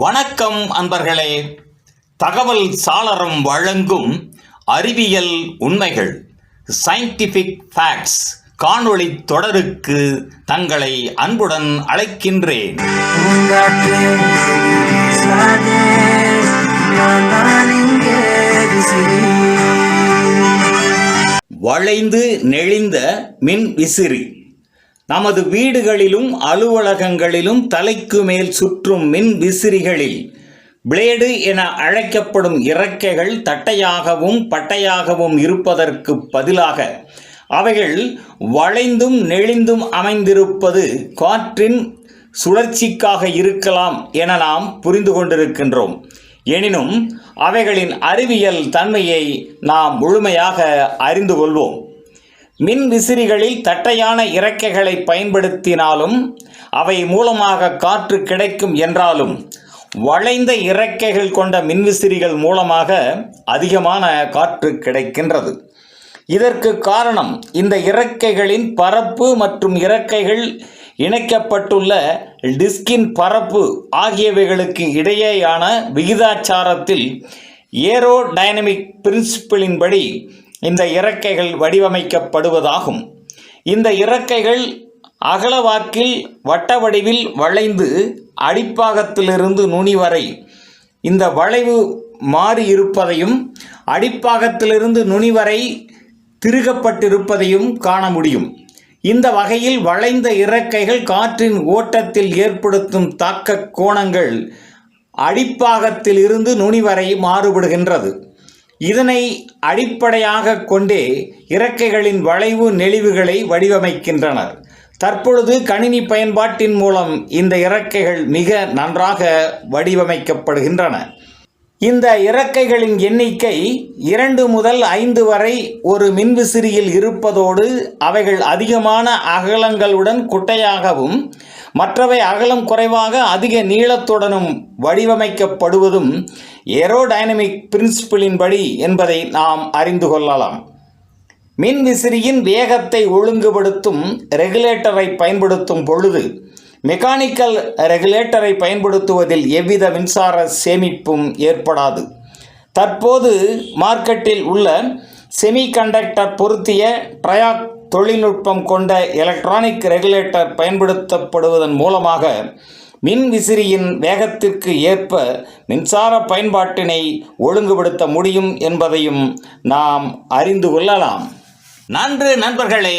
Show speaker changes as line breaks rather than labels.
வணக்கம் அன்பர்களே. தகவல் சாளரம் வழங்கும் அறிவியல் உண்மைகள் சயின்டிஃபிக் ஃபேக்ட்ஸ் காணொளி தொடருக்கு தங்களை அன்புடன் அழைக்கின்றேன். வளைந்து நெளிந்த மின் விசிறி. நமது வீடுகளிலும் அலுவலகங்களிலும் தலைக்கு மேல் சுற்றும் மின் விசிறிகளில். பிளேடு என அழைக்கப்படும் இறக்கைகள் தட்டையாகவும் பட்டையாகவும் இருப்பதற்கு பதிலாக அவைகள் வளைந்தும் நெளிந்தும் அமைந்திருப்பது காற்றின் சுழற்சிக்காக இருக்கலாம் என நாம் புரிந்து கொண்டிருக்கின்றோம். எனினும் அவைகளின் அறிவியல் தன்மையை நாம் முழுமையாக அறிந்து கொள்வோம். மின் விசிறிகளில் தட்டையான இறக்கைகளை பயன்படுத்தினாலும் அவை மூலமாக காற்று கிடைக்கும் என்றாலும் வளைந்த இறக்கைகள் கொண்ட மின்விசிறிகள் மூலமாக அதிகமான காற்று கிடைக்கின்றது. இதற்கு காரணம் இந்த இறக்கைகளின் பரப்பு மற்றும் இறக்கைகள் இணைக்கப்பட்டுள்ள டிஸ்கின் பரப்பு ஆகியவைகளுக்கு இடையேயான விகிதாச்சாரத்தில் ஏரோடைனமிக் பிரின்சிப்பிளின்படி இந்த இறக்கைகள் வடிவமைக்கப்படுவதாகும். இந்த இறக்கைகள் அகலவாக்கில் வட்ட வடிவில் வளைந்து அடிப்பாகத்திலிருந்து நுனி வரை இந்த வளைவு மாறி இருப்பதையும் அடிப்பாகத்திலிருந்து நுனி வரை திருகப்பட்டிருப்பதையும் காண முடியும். இந்த வகையில் வளைந்த இறக்கைகள் காற்றின் ஓட்டத்தில் ஏற்படுத்தும் தாக்க கோணங்கள் அடிப்பாகத்தில் இருந்து நுனி வரை மாறுபடுகின்றது. இதனை அடிப்படையாக கொண்டே இறக்கைகளின் வளைவு நெளிவுகளை வடிவமைக்கின்றனர். தற்பொழுது கணினி பயன்பாட்டின் மூலம் இந்த இறக்கைகள் மிக நன்றாக வடிவமைக்கப்படுகின்றன. இந்த இறக்கைகளின் எண்ணிக்கை இரண்டு முதல் ஐந்து வரை ஒரு மின்விசிறியில் இருப்பதோடு அவைகள் அதிகமான அகலங்களுடன் குட்டையாகவும் மற்றவை அகலம் குறைவாக அதிக நீளத்துடனும் வடிவமைக்கப்படுவதும் ஏரோடைனமிக் பிரின்சிபிளின்படி என்பதை நாம் அறிந்து கொள்ளலாம். மின்விசிறியின் வேகத்தை ஒழுங்குபடுத்தும் ரெகுலேட்டரை பயன்படுத்தும் பொழுது மெக்கானிக்கல் ரெகுலேட்டரை பயன்படுத்துவதில் எவ்வித மின்சார சேமிப்பும் ஏற்படாது. தற்போது மார்க்கெட்டில் உள்ள செமிகண்டக்டர் பொருத்திய ட்ரயாக் தொழில்நுட்பம் கொண்ட எலக்ட்ரானிக் ரெகுலேட்டர் பயன்படுத்தப்படுவதன் மூலமாக மின் விசிறியின் வேகத்திற்கு ஏற்ப மின்சார பயன்பாட்டினை ஒழுங்குபடுத்த முடியும் என்பதையும் நாம் அறிந்து கொள்ளலாம். நன்று நண்பர்களே